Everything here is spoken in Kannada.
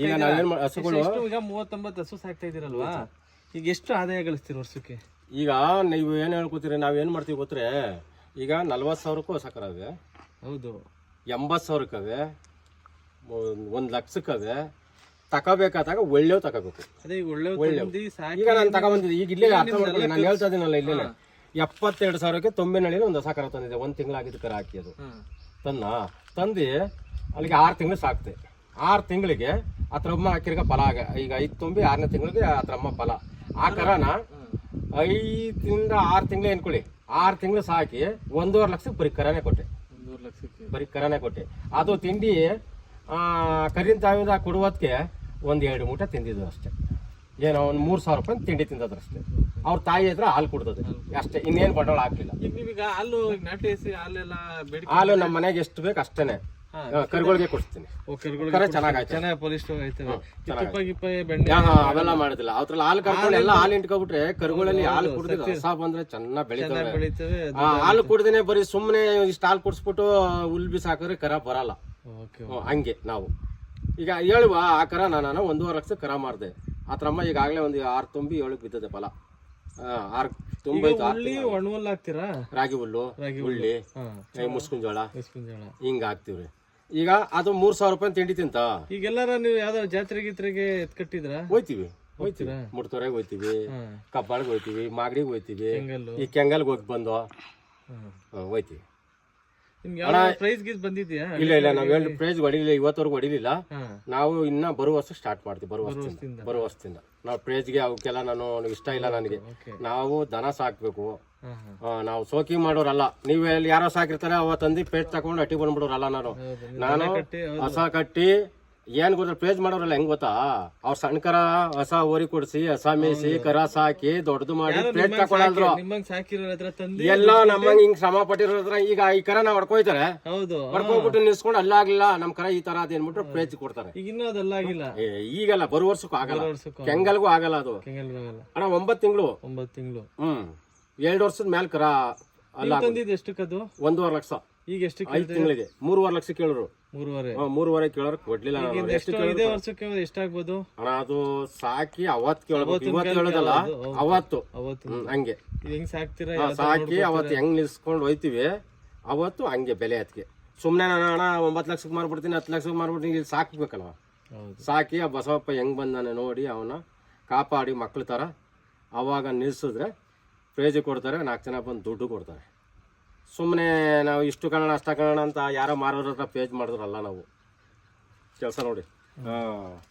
ಈಗ ನಾವೇನ್ ಮಾ- ಹಸುಗಳು ಎಷ್ಟು ಈಗ ಮೂವತ್ತೊಂಬತ್ತು ಹಸು ಸಾಕ್ತಾ ಈಗ ಎಷ್ಟು ಆದಾಯ ಗಳಿಸ್ತೀರಿ ವರ್ಷಕ್ಕೆ? ಈಗ ನೀವು ಏನ್ ಹೇಳ್ಕೊತೀರಿ ನಾವೇನ್ ಮಾಡ್ತೀವಿ ಗೊತ್ತರೆ ಈಗ ನಲ್ವತ್ ಸಾವಿರಕ್ಕೂ ಹೊಸಕರವೆ ಹೌದು. ಎಂಬತ್ತು ಸಾವಿರಕ್ಕವೆ ಒಂದು ಲಕ್ಷಕ್ಕವೆ ತಗೋಬೇಕಾದಾಗ ಒಳ್ಳೆವ್ ತಗೋಬೇಕು ಅದೇ ಈಗ ಒಳ್ಳೆ ತಂದಿ ಸಾಕಿ ಈಗ ನಾನು ತಗೊಂಬಂದಿದ್ದೆ. ಈಗ ಇಲ್ಲೇ ಅರ್ಥ ಮಾಡ್ಕೊಳ್ಳಿ ನಾನು ಹೇಳ್ತಾ ಇದ್ದೀನಲ್ಲ ಇಲ್ಲೇ ಎಪ್ಪತ್ತೆರಡು ಸಾವಿರಕ್ಕೆ ತೊಂಬೆನಳ್ಳಿನ ಒಂದು ಸಕರ ಕರ ತಂದಿದೆ ಒಂದು ತಿಂಗಳಾಗಿದ್ದು ಕರ ಹಾಕಿ ಅದು. ತನ್ನ ತಂದು ಅಲ್ಲಿಗೆ ಆರು ತಿಂಗಳು ಸಾಕ್ತೆ. ಆರು ತಿಂಗಳಿಗೆ ಅದ್ರ ಅಮ್ಮ ಹಾಕಿರ್ಗ ಫಲ ಆಗ ಈಗ ಐದು ತುಂಬಿ ಆರನೇ ತಿಂಗಳಿಗೆ ಅತ್ರಮ್ಮ ಅಮ್ಮ ಫಲ. ಆ ಕರಾನ ಐದರಿಂದ ಆರು ತಿಂಗಳು ಎನ್ಕೊಳ್ಳಿ ಆರು ತಿಂಗಳು ಸಾಕಿ ಒಂದೂವರೆ ಲಕ್ಷಕ್ಕೆ ಬರೀ ಕರನೇ ಕೊಟ್ಟೆ. ಒಂದೂವರೆ ಲಕ್ಷಕ್ಕೆ. ಬರೀ ಕರನೇ ಕೊಟ್ಟೆ. ಅದು ತಿಂಡಿ ಆ, ಕರಿನ ತಾವಿಂದ ಕೊಡುವದಕ್ಕೆ ಒಂದು ಎರಡು ಮೂಟ ತಿಂದಿದ್ದು ಅಷ್ಟೇ. ಏನೋ ಒಂದು ಮೂರು ಸಾವಿರ ರೂಪಾಯಿ ತಿಂಡಿ ತಿಂದದ್ರು ಅಷ್ಟೇ. ಅವ್ರ ತಾಯಿ ಹತ್ರ ಹಾಲು ಕುಡ್ದದೆ ಅಷ್ಟೇ ಇನ್ನೇನು ಬಂಡವಾಳ ಹಾಕ್ಲಿಲ್ಲ ಹಾಲು ನಮ್ಮ ಮನೆಗೆ ಎಷ್ಟು ಬೇಕು ಅಷ್ಟೇನೆ. ಕರುಗಳಿಗೆ ಕೊಡ್ತೀನಿ. ಓ, ಕರುಗಳಿಗೆ ಕರ ಚೆನ್ನಾಗಾಯ್ತು ಚೆನ್ನಾಗಿ ಬಲಿಷ್ಠ ಆಯ್ತವೆ ತುಪ್ಪ ಗಿಪ್ಪ ಬೆಣ್ಣೆ ಹಾ, ಅವೆಲ್ಲ ಮಾಡುದಿಲ್ಲ. ಅದ್ರಲ್ಲಿ ಹಾಲು ಕರ್ಕೊಂಡು ಎಲ್ಲ ಹಾಲು ಇಂಟ್ಕೊಬಿಟ್ರೆ ಕರುಗಳಲ್ಲಿ ಹಾಲು ಕುಡಿದ್ರೆ ಬಂದ್ರೆ ಚೆನ್ನಾಗಿ ಬೆಳಿತವೆ. ಬೆಳಿತವೆ ಹಾಲು ಕುಡ್ದೇನೆ ಬರೀ ಸುಮ್ಮನೆ ಇಷ್ಟು ಹಾಲು ಕುಡಿಸ್ಬಿಟ್ಟು ಹುಲ್ ಬಿಸಿ ಹಾಕಿದ್ರೆ ಕರ ಬರಲ್ಲ. ಹಂಗೆ ನಾವು. ಈಗ ಹೇಳುವ ಆ ಕರ ನಾನು ಒಂದೂವರೆ ಲಕ್ಷ ಕರ ಮಾರ್ದೆ ಅಮ್ಮ ಈಗಾಗಲೇ ಒಂದು ಆರು ತುಂಬಿ ಏಳಕ್ಕೆ ಬಿದ್ದದೆ ಫಲ. ಆ, ಆರು ತುಂಬಿ ಹಾಕ್ತೀರಾ? ರಾಗಿ ಹುಲ್ಲು ಹುಳ್ಳಿ ಮುಸ್ಕಿನ ಜೋಳ ಬೇಸ್ಗಿನ ಜೋಳ ಹಿಂಗ ಹಾಕ್ತಿವ್ರಿ. ಈಗ ಅದು ಮೂರ್ ಸಾವಿರ ರೂಪಾಯಿ ತಿಂಡಿ ತಿಂತ? ಈಗೆಲ್ಲಾರ ನೀವು ಯಾವ್ದಾರ ಜಾತ್ರೆ ಗೀತ್ರೆಗೆ ಎತ್ ಕಟ್ಟಿದ್ರ? ಹೋಯ್ತಿವಿ ಹೋಯ್ತಿವಿ. ಮುಡ್ತೋರಾಗ ಹೋಯ್ತಿವಿ ಕಬ್ಬಾಳಗೆ ಹೋಯ್ತಿವಿ ಮಾಗಡಿಗೆ ಹೋಯ್ತಿವಿ ಈ ಕೆಂಗಲ್ಗೆ ಹೋಗಿ ಬಂದು ಹೋಯ್ತಿವಿ. ಪ್ರೈಸ್ ಗೀಸ್ ಬಂದಿದ್ಯಾ? ಇಲ್ಲ ಇಲ್ಲ ನಾವ್ ಹೇಳಿ ಪ್ರೈಸ್ ಹೊಡಿಲಿಲ್ಲ ಇವತ್ತವರೆಗೂ ಹೊಡಿಲಿಲ್ಲ. ನಾವು ಇನ್ನ ಬರುವ ವರ್ಷ ಸ್ಟಾರ್ಟ್ ಮಾಡ್ತೀವಿ ಬರುವ ವರ್ಷದಿಂದ. ಬರುವ ವರ್ಷದಿಂದ. ನಾವು ಪ್ರೈಸ್ಗೆ ಅವಕ್ಕೆಲ್ಲ ನಾನು ಇಷ್ಟ ಇಲ್ಲ ನನಗೆ. ನಾವು ದನ ಸಾಕ್ಬೇಕು. ನಾವು ಸೋಕಿ ಮಾಡೋರಲ್ಲ. ನೀವು ಯಾರೋ ಸಾಕಿರ್ತಾರೆ ಅವ ತಂದಿ ಪೇಟ್ ತಕೊಂಡು ಅಟ್ಟಿ ಬಂದ್ಬಿಡೋರಲ್ಲ ನಾನು. ನಾನು ಹೊಸ ಕಟ್ಟಿ ಏನ್ ಗೊತ್ತ ಪ್ರೇಜ್ ಮಾಡೋರಲ್ಲ ಹೆಂಗ್ ಗೊತ್ತಾ? ಅವ್ರ ಸಣ್ಣಕರ ಹೊಸ ಓರಿ ಕೊಡ್ಸಿ ಹೊಸ ಮೇಯಿಸಿ ಕರ ಸಾಕಿ ದೊಡ್ಡದು ಮಾಡಿ ಪ್ಲೇಟ್ ನಿಮ್ಮಂಗ್ ತಂದಿ ಎಲ್ಲ ನಮ್ಮಂಗ್ ಹಿಂಗ್ ಶ್ರಮ ಪಟ್ಟಿರೋದ್ರ ಈಗ ಈ ಕರ ನಾವ್ ಹೊಡ್ಕೊಯ್ತಾರೆ. ಹೌದು. ಹೊಡ್ಕೊಬಿಟ್ಟು ನಿಲ್ಸ್ಕೊಂಡು ಅಲ್ಲಾಗ್ಲಿಲ್ಲ ನಮ್ ಕರ ಈ ತರ ಅದೇನ್ಬಿಟ್ಟು ಪ್ರೇಜ್ ಕೊಡ್ತಾರೆ. ಈಗ ಇನ್ನೂ ಅದೆಲ್ಲ ಈಗಲ್ಲ ಬರು ವರ್ಷಕ್ಕೂ ಆಗಲ್ಲ. ಕೆಂಗಲ್ಗೂ ಆಗಲ್ಲ ಅದು. ಅಣ್ಣ ಒಂಬತ್ ತಿಂಗಳು. ಒಂಬತ್ ತಿಂಗಳು. ಹ್ಮ್. ಎರಡು ವರ್ಷದ ಮೇಲ್ ಕರ ಅಲ್ಲ ಎಷ್ಟಕ್ಕದು? ಒಂದೂವರೆ ಲಕ್ಷ. ಈಗ ಎಷ್ಟು ಐದು ತಿಂಗಳಿಗೆ. ಮೂರುವರೆ ಲಕ್ಷ ಕೇಳಿದ್ರು ಮೂರುವರೆ. ಹಾ, ಮೂರುವರೆ ಕೇಳೋರು ಕೊಡ್ಲಿಲ್ಲ ನಾನು ಎಷ್ಟು ಎಷ್ಟು ಇದೇ ವರ್ಷಕ್ಕೆ ಎಷ್ಟಾಗ್ಬೋದು? ಅಣ್ಣ ಅದು ಸಾಕಿ ಅವತ್ ಕೇಳ್ಬೇಕು ಇವತ್ತು ಕೇಳೋದಲ್ಲ ಅವತ್ತು. ಅವತ್ತು. ಹ್ಮ್, ಹಂಗೆ. ಇದು ಹೆಂಗ್ ಸಾಕ್ತೀರಾ? ಹಾ, ಸಾಕಿ ಅವತ್ತು ಹೆಂಗ್ ನಿಲ್ಸ್ಕೊಂಡು ಹೋಯ್ತಿವಿ ಅವತ್ತು ಹಂಗೆ ಬೆಲೆ ಅದಕ್ಕೆ ಸುಮ್ಮನೆ ನಾನು ಅಣ್ಣ ಒಂಬತ್ತು ಲಕ್ಷಕ್ಕೆ ಮಾರ್ಬಿಡ್ತೀನಿ ಹತ್ತು ಲಕ್ಷಕ್ಕೆ ಮಾರ್ಬಿಡ್ತೀನಿ ಇಲ್ಲಿ ಸಾಕ್ಬೇಕಲ್ವ? ಹೌದು. ಸಾಕಿ ಆ ಬಸವಪ್ಪ ಹೆಂಗ್ ಬಂದಾನೆ ನೋಡಿ ಅವನ ಕಾಪಾಡಿ ಮಕ್ಳ ಥರ ಅವಾಗ ನಿಲ್ಸಿದ್ರೆ ಪ್ರೈಜ್ ಕೊಡ್ತಾರೆ ನಾಲ್ಕು ಜನ ಬಂದು ದುಡ್ಡು ಕೊಡ್ತಾರೆ. ಸುಮ್ಮನೆ ನಾವು ಇಷ್ಟು ಕನ್ನಡ, ಅಷ್ಟ ಕನ್ನಡ ಅಂತ ಯಾರೋ ಮಾರೋರ ಹತ್ರ ಪೇಜ್ ಮಾಡಿದ್ರಲ್ಲ ನಾವು. ಕೆಲಸ ನೋಡಿ. ಹಾಂ.